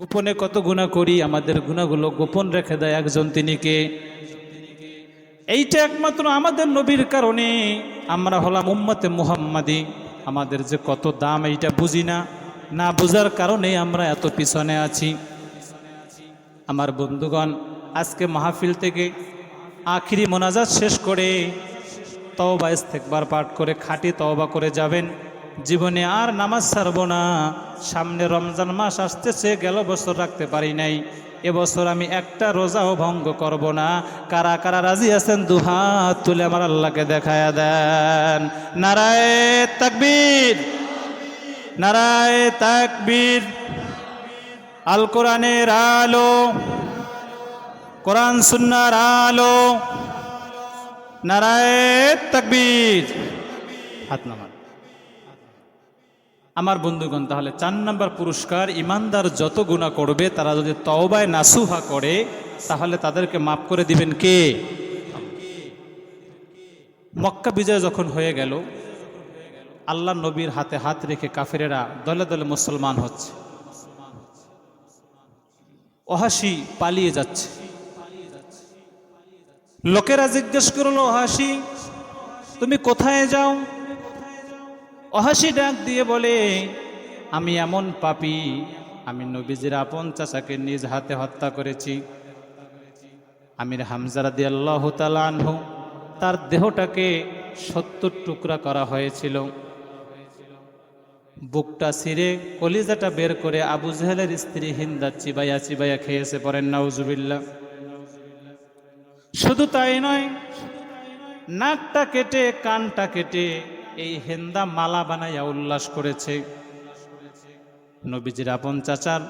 গোপনে কত গুণা করি, আমাদের গুণাগুলো গোপন রেখে দেয় একজন তিনি কে এইটা একমাত্র আমাদের নবীর কারণে আমরা হলাম উম্মতে মুহাম্মাদি। আমাদের যে কত দাম এইটা বুঝি না। না বোঝার কারণে আমরা এত পিছনে আছি। আমার বন্ধুগণ, আজকে মাহফিল থেকে আখিরি মোনাজাত শেষ করে তওবা ইস্তেকবার পাঠ করে খাঁটি তওবা করে যাবেন। জীবনে আর নামাজ ছাড়ব না। সামনে রমজান মাস আসতেছে, গেল বছর রাখতে পারি নাই। এবছর আমি একটা রোজাও ভঙ্গ করব না। কারা কারা রাজি আছেন দুহাত তুলে আমার আল্লাহকে দেখায় দেন। নারায় তাকবীর নারায় তাকবীর। আল কোরআনের আলো, কোরআন সুন্নার আলো। নারায় তাকবীর, হাত নামান। আমার বন্ধুগণ, তাহলে চার নম্বর পুরস্কার, ইমানদার যত গুণা করবে, তারা যদি তওবায় নাসুহা করে, তাহলে তাদেরকে মাফ করে দিবেন কে? মক্কা বিজয় যখন হয়ে গেল, আল্লাহ নবীর হাতে হাত রেখে কাফেরেরা দলে দলে মুসলমান হচ্ছে। অহাসি পালিয়ে যাচ্ছে। লোকেরা জিজ্ঞেস করল, অহাসি, তুমি কোথায় যাও? অহাসি ডাক দিয়ে বলে, আমি এমন পাপি, আমি নবীজির আপন চাচাকে নিজ হাতে হত্যা করেছি। আমির হামজারা দিয়ে আল্লাহ আনহু, তার দেহটাকে সত্তর টুকরা করা হয়েছিল। বুকটা ছিঁড়ে, কলিজাটা বের করে আবু জেহেলের স্ত্রী হিন্দা চিবাইয়া চিবাইয়া খেয়েছে পরেন নাউজুবিল্লা শুধু তাই নয়, নাকটা কেটে, কানটা কেটে এই হেন্দা মালা বানাইয়া উল্লাস করেছে। নবীজির আপন চাচার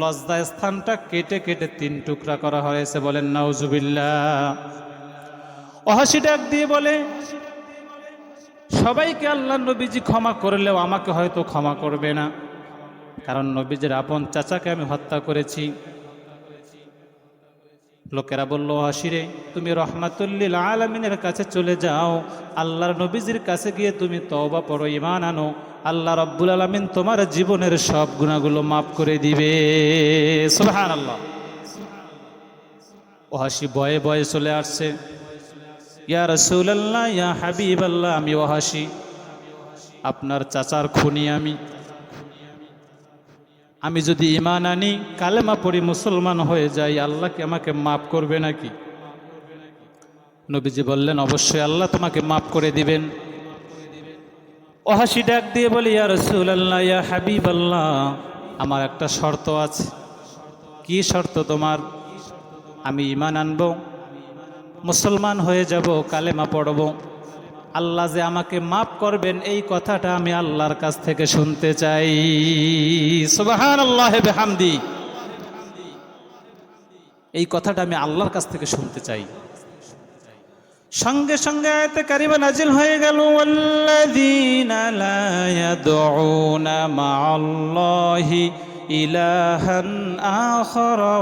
লজ্জা স্থানটা কেটে কেটে তিন টুকরা করা হয়েছে বলেন নাউজুবিল্লা অহাসি ডাক দিয়ে বলে, সবাইকে আল্লাহ নবীজি ক্ষমা করলেও আমাকে হয়তো ক্ষমা করবে না। কারণ নবীজির আপন চাচাকে আমি হত্যা করেছি। লোকেরা বলল, হাসিরে, তুমি রহমাতুল্লিল আলমিনের কাছে চলে যাও। আল্লাহর নবীজির কাছে গিয়ে তুমি তওবা পড়ো ইমান আনো। আল্লাহ রব্বুল আলমিন তোমার জীবনের সব গুণাগুলো মাফ করে দিবে। সুবহান আল্লাহ ও হাসি বয়ে বয়ে চলে আসছে। ইয়া রসুল্লাহ ইয়া হাবিব আল্লাহ আমি ওহাসি আপনার চাচার খুনি আমি। আমি যদি ইমান আনি, কালেমা পড়ি মুসলমান হয়ে যাই আল্লাহকে আমাকে মাফ করবে নাকি? নবীজি বললেন, অবশ্যই আল্লাহ তোমাকে মাফ করে দিবেন। অহাসি ডাক দিয়ে বলি, ইয়া রসুল্লাহ ইয়া হাবিব আল্লাহ আমার একটা শর্ত আছে। কি শর্ত তোমার? আমি ইমান আনব, মুসলমান হয়ে যাব, কালেমা পড়ব। আল্লাহ যে আমাকে মাফ করবেন, এই কথাটা আমি আল্লাহর কাছ থেকে শুনতে চাই। সুবাহান আল্লাহ এই কথাটা আমি আল্লাহর কাছ থেকে শুনতে চাই। সঙ্গে সঙ্গে আয়তে কারিবা নাজিল হয়ে গেল আল্লাযীনা লা ইয়াদউনা মা'আল্লাহি ইলাহান আখরা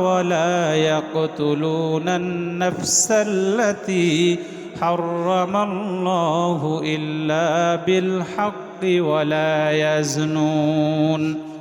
حرم الله إلا بالحق ولا يزنون.